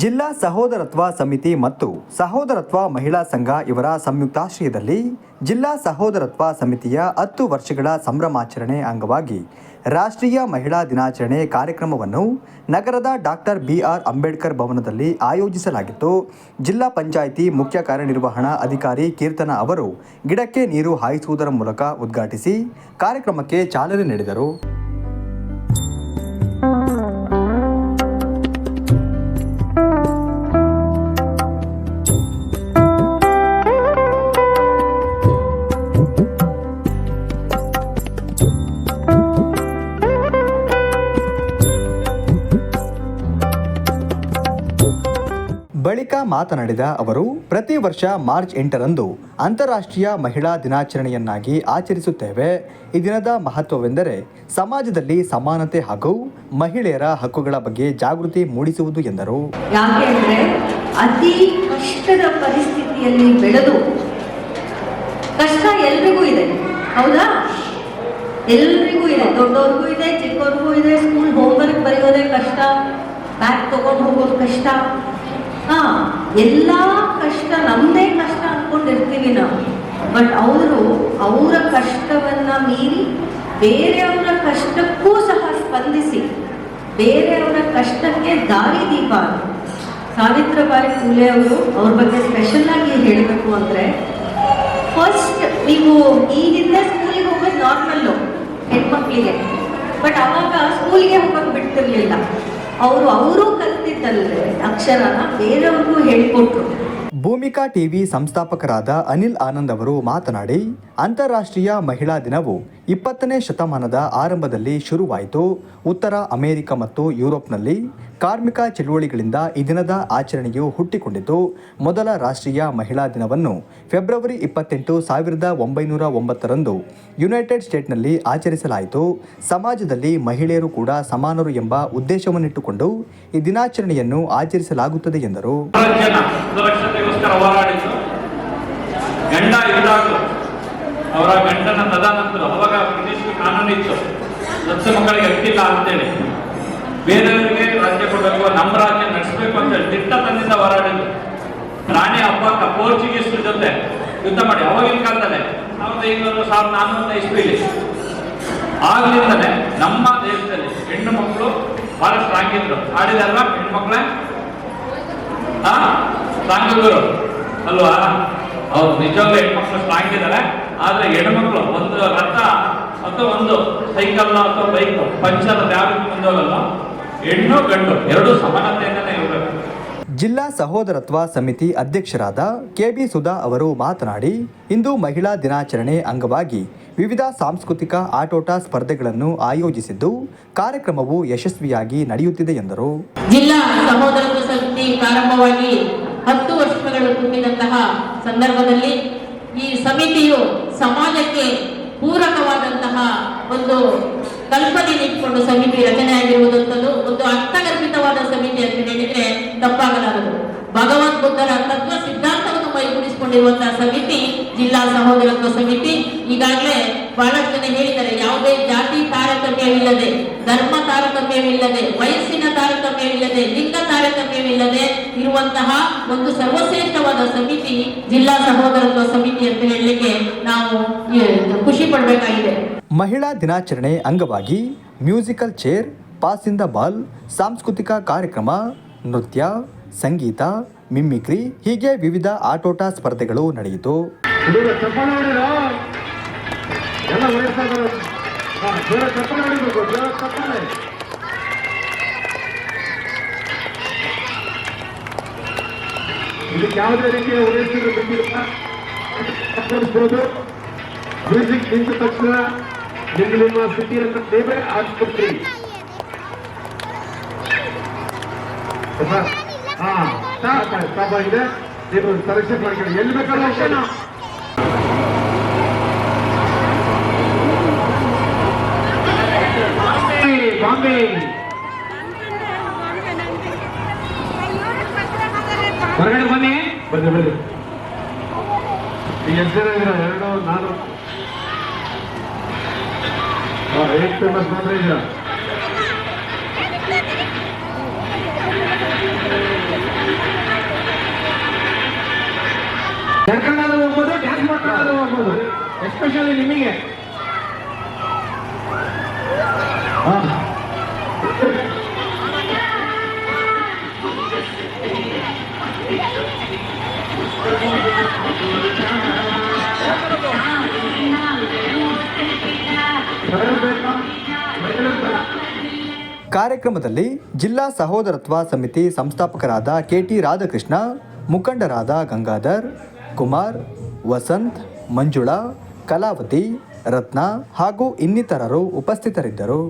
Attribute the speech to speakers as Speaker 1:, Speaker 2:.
Speaker 1: ಜಿಲ್ಲಾ ಸಹೋದರತ್ವ ಸಮಿತಿ ಮತ್ತು ಸಹೋದರತ್ವ ಮಹಿಳಾ ಸಂಘ ಇವರ ಸಂಯುಕ್ತಾಶ್ರಯದಲ್ಲಿ ಜಿಲ್ಲಾ ಸಹೋದರತ್ವ ಸಮಿತಿಯ ಹತ್ತು ವರ್ಷಗಳ ಸಂಭ್ರಮಾಚರಣೆ ಅಂಗವಾಗಿ ರಾಷ್ಟ್ರೀಯ ಮಹಿಳಾ ದಿನಾಚರಣೆ ಕಾರ್ಯಕ್ರಮವನ್ನು ನಗರದ ಡಾಕ್ಟರ್ ಬಿ ಆರ್ ಅಂಬೇಡ್ಕರ್ ಭವನದಲ್ಲಿ ಆಯೋಜಿಸಲಾಗಿತ್ತು. ಜಿಲ್ಲಾ ಪಂಚಾಯಿತಿ ಮುಖ್ಯ ಕಾರ್ಯನಿರ್ವಹಣಾ ಅಧಿಕಾರಿ ಕೀರ್ತನ ಅವರು ಗಿಡಕ್ಕೆ ನೀರು ಹಾಯಿಸುವುದರ ಮೂಲಕ ಉದ್ಘಾಟಿಸಿ ಕಾರ್ಯಕ್ರಮಕ್ಕೆ ಚಾಲನೆ ನೀಡಿದರು. ಬಳಿಕ ಮಾತನಾಡಿದ ಅವರು, ಪ್ರತಿ ವರ್ಷ ಮಾರ್ಚ್ ಎಂಟರಂದು ಅಂತಾರಾಷ್ಟ್ರೀಯ ಮಹಿಳಾ ದಿನಾಚರಣೆಯನ್ನಾಗಿ ಆಚರಿಸುತ್ತೇವೆ. ಈ ದಿನದ ಮಹತ್ವವೆಂದರೆ ಸಮಾಜದಲ್ಲಿ ಸಮಾನತೆ ಹಾಗೂ ಮಹಿಳೆಯರ ಹಕ್ಕುಗಳ ಬಗ್ಗೆ ಜಾಗೃತಿ ಮೂಡಿಸುವುದು ಎಂದರು.
Speaker 2: ಯಾಕೆಂದರೆ ಅತಿ ಕಷ್ಟದ ಪರಿಸ್ಥಿತಿಯಲ್ಲಿ ಬೆಳೆದು ಕಷ್ಟ ಎಲ್ರಿಗೂ ಇದೆ. ಹೌದಾ? ಎಲ್ರಿಗೂ ಇದೆ. ದೊಡ್ಡವ್ರಿಗೂ ಇದೆ, ಚಿಕ್ಕವ್ರಿಗೂ ಇದೆ ಸ್ಕೂಲ್ ಹೋಮ್ವರ್ಕ್ ಬರೆಯೋದೇ ಕಷ್ಟ ಬ್ಯಾಗ್ ತಗೊಂಡು ಹೋಗೋದು ಕಷ್ಟ. ಎಲ್ಲ ಕಷ್ಟ ನಮ್ಮದೇ ಕಷ್ಟ ಅನ್ಕೊಂಡಿರ್ತೀವಿ ನಾವು. ಬಟ್ ಅವರು ಅವರ ಕಷ್ಟವನ್ನ ಮೀರಿ ಬೇರೆಯವರ ಕಷ್ಟಕ್ಕೂ ಸಹ ಸ್ಪಂದಿಸಿ, ಬೇರೆಯವರ ಕಷ್ಟಕ್ಕೆ ದಾರಿದೀಪ ಅದು. ಸಾವಿತ್ರಬಾಯಿ ಫುಲೆ ಅವರು, ಅವ್ರ ಬಗ್ಗೆ ಸ್ಪೆಷಲ್ ಆಗಿ ಹೇಳಬೇಕು ಅಂದ್ರೆ ಫಸ್ಟ್ ನೀವು ಈ ಹಿಂದೆ ಸ್ಕೂಲಿಗೆ ಹೋಗೋದು ನಾರ್ಮಲ್ಲು ಹೆಣ್ಮಕ್ಳಿಗೆ. ಬಟ್ ಅವಾಗ ಸ್ಕೂಲಿಗೆ ಹೋಗೋಕೆ ಬಿಡ್ತಿರ್ಲಿಲ್ಲ. ಅವರು ಅವರು ಅಕ್ಷರನ ಹೇಳಿಕೊಟ್ರು.
Speaker 1: ಭೂಮಿಕಾ ಟಿವಿ ಸಂಸ್ಥಾಪಕರಾದ ಅನಿಲ್ ಆನಂದ್ ಅವರು ಮಾತನಾಡಿ, ಅಂತಾರಾಷ್ಟ್ರೀಯ ಮಹಿಳಾ ದಿನವು ಇಪ್ಪತ್ತನೇ ಶತಮಾನದ ಆರಂಭದಲ್ಲಿ ಶುರುವಾಯಿತು. ಉತ್ತರ ಅಮೆರಿಕ ಮತ್ತು ಯುರೋಪ್ನಲ್ಲಿ ಕಾರ್ಮಿಕ ಚಳುವಳಿಗಳಿಂದ ಈ ದಿನದ ಆಚರಣೆಯು ಹುಟ್ಟಿಕೊಂಡಿತು. ಮೊದಲ ರಾಷ್ಟ್ರೀಯ ಮಹಿಳಾ ದಿನವನ್ನು ಫೆಬ್ರವರಿ ಇಪ್ಪತ್ತೆಂಟು ಸಾವಿರದ ಒಂಬೈನೂರ ಒಂಬತ್ತರಂದು ಯುನೈಟೆಡ್ ಸ್ಟೇಟ್ನಲ್ಲಿ ಆಚರಿಸಲಾಯಿತು. ಸಮಾಜದಲ್ಲಿ ಮಹಿಳೆಯರು ಕೂಡ ಸಮಾನರು ಎಂಬ ಉದ್ದೇಶವನ್ನಿಟ್ಟುಕೊಂಡು ಈ ದಿನಾಚರಣೆಯನ್ನು ಆಚರಿಸಲಾಗುತ್ತದೆ ಎಂದರು.
Speaker 3: ಗಂಡ ಇದ್ದಾಗಲೂ ಅವರ ಗಂಡನ ತದಾನಂತರ ಅವಾಗ ಬ್ರಿಟಿಷ್ ಕಾನೂನು ಇತ್ತು. ದತ್ತು ಮಕ್ಕಳಿಗೆ ಹಕ್ಕಿಲ್ಲ ಅಂತೇಳಿ. ಬೇರೆಯವರಿಗೆ ರಾಜ್ಯ ಕೊಡಬೇಕು, ನಮ್ಮ ರಾಜ್ಯ ನಡೆಸಬೇಕು ಅಂತ ಹೇಳಿ ದಿಟ್ಟತನದಿಂದ ಹೋರಾಡಿದ್ರು. ರಾಣಿ ಅಬ್ಬಕ್ಕ ಪೋರ್ಚುಗೀಸ್ ಜೊತೆ ಯುದ್ಧ ಮಾಡಿ ಅವಾಗಿನ ಕಾಲದಲ್ಲಿ ಸಾವಿರದ ಐನೂರು ಸಾವಿರದ ನಾನ್ನೂರ ಇಸ್ವಿಲಿ. ಆಗ್ಲಿಂದಲೇ ನಮ್ಮ ದೇಶದಲ್ಲಿ ಹೆಣ್ಣು ಮಕ್ಕಳು ಬಹಳ ಸ್ಟ್ರಾಂಗ್ ಇದ್ರು ಆಡಿದಲ್ವಾ ಹೆಣ್ಮಕ್ಳ? ಹಾ? ಇದ್ರು ಅಲ್ವಾ? ಹೌದು, ನಿಜವಾಗ್ಲೂ ಹೆಣ್ಮಕ್ಳು ಸ್ಟ್ರಾಂಗ್ ಇದ್ದಾರೆ ಆದ್ರೆ ಹೆಣ್ಮಕ್ಳು ಒಂದು ರಥ ಅಥವಾ ಒಂದು ಸೈಕಲ್ ಅಥವಾ ಬೈಕ್ ಪಂಚರ್ ಯಾವ ಮುಂದೋಗಲ್ಲ ಹೆಣ್ಣು, ಗಂಡು, ಎರಡು ಸಮಾನತೆಯಿಂದನೇ ಇರಬೇಕು.
Speaker 1: ಜಿಲ್ಲಾ ಸಹೋದರತ್ವ ಸಮಿತಿ ಅಧ್ಯಕ್ಷರಾದ ಕೆಬಿ ಸುಧಾ ಅವರು ಮಾತನಾಡಿ, ಇಂದು ಮಹಿಳಾ ದಿನಾಚರಣೆ ಅಂಗವಾಗಿ ವಿವಿಧ ಸಾಂಸ್ಕೃತಿಕ ಆಟೋಟ ಸ್ಪರ್ಧೆಗಳನ್ನು ಆಯೋಜಿಸಿದ್ದು ಕಾರ್ಯಕ್ರಮವು ಯಶಸ್ವಿಯಾಗಿ ನಡೆಯುತ್ತಿದೆ ಎಂದರು.
Speaker 4: ಜಿಲ್ಲಾ ಸಹೋದರ ಸಮಿತಿ ಪ್ರಾರಂಭವಾಗಿ ಹತ್ತು ವರ್ಷಗಳು ತುಂಬಿದಂತಹ ಸಂದರ್ಭದಲ್ಲಿ ಈ ಸಮಿತಿಯು ಸಮಾಜಕ್ಕೆ ಪೂರಕವಾದಂತಹ ಒಂದು ಕಲ್ಪನೆ ಇಟ್ಕೊಂಡು ಸಮಿತಿ ರಚನೆಯಾಗಿರುವುದಂತದ್ದು ಒಂದು ಅರ್ಥಗರ್ಭಿತವಾದ ಸಮಿತಿ ಅಂತ ಹೇಳಿದ್ರೆ ತಪ್ಪಾಗಲಾರದು. ಭಗವದ್ ಬುದ್ಧರ ತತ್ವ ಸಿದ್ಧಾಂತವನ್ನು ಮೈಗೂಡಿಸಿಕೊಂಡಿರುವಂತಹ ಸಮಿತಿ ಜಿಲ್ಲಾ ಸಹೋದರತ್ವ ಸಮಿತಿ ಈಗಾಗಲೇ ಬಹಳಷ್ಟು ಜನ ಹೇಳಿದ್ದಾರೆ, ಯಾವುದೇ ಜಾತಿ ತಾರತಮ್ಯವಿಲ್ಲದೆ, ಧರ್ಮ ತಾರತಮ್ಯವಿಲ್ಲದೆ, ವಯಸ್ಸಿನ ತಾರತಮ್ಯವಿಲ್ಲದೆ, ಲಿಂಗ ತಾರತಮ್ಯವಿಲ್ಲದೆ ಇರುವಂತಹ ಒಂದು ಸರ್ವಶ್ರೇಷ್ಠವಾದ ಸಮಿತಿ ಜಿಲ್ಲಾ ಸಹೋದರತ್ವ ಸಮಿತಿ ಅಂತ ಹೇಳಲಿಕ್ಕೆ ನಾವು ಖುಷಿ ಪಡಬೇಕಾಗಿದೆ.
Speaker 1: ಮಹಿಳಾ ದಿನಾಚರಣೆ ಅಂಗವಾಗಿ ಮ್ಯೂಸಿಕಲ್ ಚೇರ್, ಪಾಸಿಂದ ಬಾಲ್, ಸಾಂಸ್ಕೃತಿಕ ಕಾರ್ಯಕ್ರಮ, ನೃತ್ಯ, ಸಂಗೀತ, ಮಿಮ್ಮಿಕ್ರಿ ಹೀಗೆ ವಿವಿಧ ಆಟೋಟ ಸ್ಪರ್ಧೆಗಳು ನಡೆಯಿತು.
Speaker 5: ಹುಡುಗ ಚಪ್ಪಲ ಹೊಡಿರೋ ಎಲ್ಲ ಹೊಡಿತಾ ಇದಾರೆ ಬೇರೆ ಚಪ್ಪಲ ಹೊಡಿಬೇಕು ಬೇರೆ ಚಪ್ಪಲೆ ಇದಕ್ಕೆ ಯಾವುದೇ ರೀತಿಯ ಉದ್ದೇಶಗಳು ಬಂದಿಲ್ಲ. ಮ್ಯೂಸಿಕ್ ನಿಂತ ತಕ್ಷಣ ನಿಮ್ಮ ಸಿಟಿ ಅಂತ ನೀವೇ ಆಸ್ಪತ್ರೆ ಹಾ ಸ್ಟಾಪ್ ಆಗಿದೆ. ನೀವು ಸೆಲೆಕ್ಷನ್ ಮಾಡ್ಕೊಳ್ಳಿ. ಎಲ್ಲಿ ಬೇಕಾದ್ರೂ ಬಾಂಬೆ ಹೊರಗಡೆ ಬನ್ನಿ. ಬನ್ನಿ ಬನ್ನಿ. ಈಗ ಎಷ್ಟು ಜನ ಎರಡು ನಾನು ಏಟ್ ಫೇಮಸ್ ಮಾತ್ರ ಇದ್ದೀರಾ? ಜರ್ಕಂಡಾದ್ರೂ ಹೋಗ್ಬೋದು ಡ್ಯಾನ್ಸ್ ಮಾಡ್ಕೊಂಡಾದ್ರೂ ಹೋಗ್ಬೋದು. ಎಸ್ಪೆಷಲಿ ನಿಮಗೆ. ಹಾಂ
Speaker 1: ಕಾರ್ಯಕ್ರಮದಲ್ಲಿ ಜಿಲ್ಲಾ ಸಹೋದರತ್ವ ಸಮಿತಿ ಸಂಸ್ಥಾಪಕರಾದ ಕೆಟಿ ರಾಧಾಕೃಷ್ಣ, ಮುಖಂಡರಾದ ಗಂಗಾಧರ್, ಕುಮಾರ್, ವಸಂತ್, ಮಂಜುಳಾ, ಕಲಾವತಿ, ರತ್ನ ಹಾಗೂ ಇನ್ನಿತರರು ಉಪಸ್ಥಿತರಿದ್ದರು.